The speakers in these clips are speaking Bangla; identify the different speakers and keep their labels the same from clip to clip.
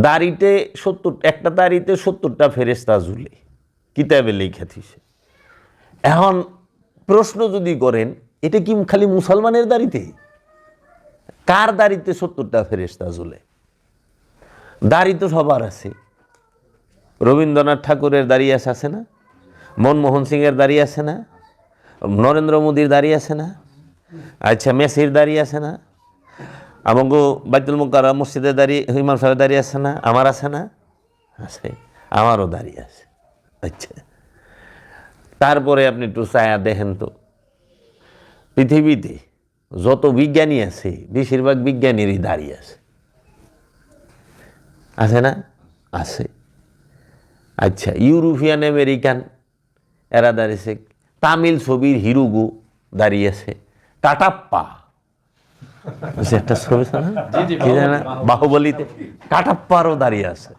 Speaker 1: দাড়িতে সত্তর, একটা দাড়িতে সত্তরটা ফেরেস্তা ঝুলে, কিতাবে লেখা থিসে। এখন প্রশ্ন যদি করেন, এটা কি খালি মুসলমানের দাড়িতে? কার দাড়িতে সত্তরটা ফেরেস্তা ঝুলে? দাড়ি তো সবার আছে। রবীন্দ্রনাথ ঠাকুরের দাঁড়িয়ে আছে না? মনমোহন সিংয়ের দাঁড়িয়ে আছে না? নরেন্দ্র মোদীর দাঁড়িয়ে আছে না? আচ্ছা মেসির দাঁড়িয়ে আছে না? আমাকে বাইতুল মুকারা মসজিদে দাঁড়িয়ে ইমাম সাহেব দাঁড়িয়ে আছে না? আমার আছে না? আছে। আমারও দাঁড়িয়ে আছে। আচ্ছা। তারপরে আপনি একটু ছায়া দেখেন তো। পৃথিবীতে যত বিজ্ঞানী আছে, বেশিরভাগ বিজ্ঞানীরই দাঁড়িয়ে আছে। আছে না? আছে। আচ্ছা ইউরোপিয়ান আমেরিকান, এরা দাঁড়িয়েছে। তামিল ছবির হিরুগু দাঁড়িয়ে আছে কাটাপ্পা বুঝছে একটা ছবি না কি জানে? বাহুবলীতে কাটাপ্পারও দাঁড়িয়ে আছে।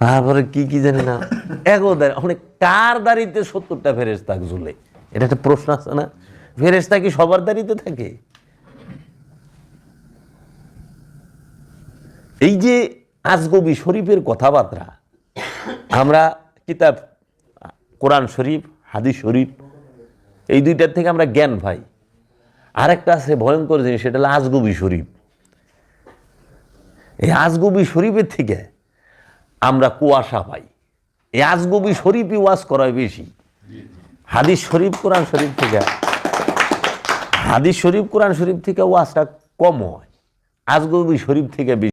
Speaker 1: তারপরে কি কি জানি না। এগো দাঁড়িয়ে মানে কার দাঁড়িতে সত্তরটা ফেরেস্তা ঝুলে? এটা একটা প্রশ্ন আছে না? ফেরেস্তা কি সবার দাঁড়িতে থাকে? এই যে আজগবি শরীফের কথাবার্তা আমরা কিতাব কোরআন শরীফ হাদিস শরীফ এই দুইটার থেকে আমরা জ্ঞান পাই। আরেকটা আছে ভয়ঙ্কর জিনিস, সেটা হলো আজগুবি শরীফ। এই আজগুবি শরীফের থেকে আমরা কুয়াশা পাই। এই আজগুবি শরীফই ওয়াজ করায় বেশি। হাদিস শরীফ, কোরআন শরীফ থেকে, হাদিস শরীফ, কোরআন শরীফ থেকে ওয়াজটা কম হয়। আজগুবি শরীফ থেকে বেশি।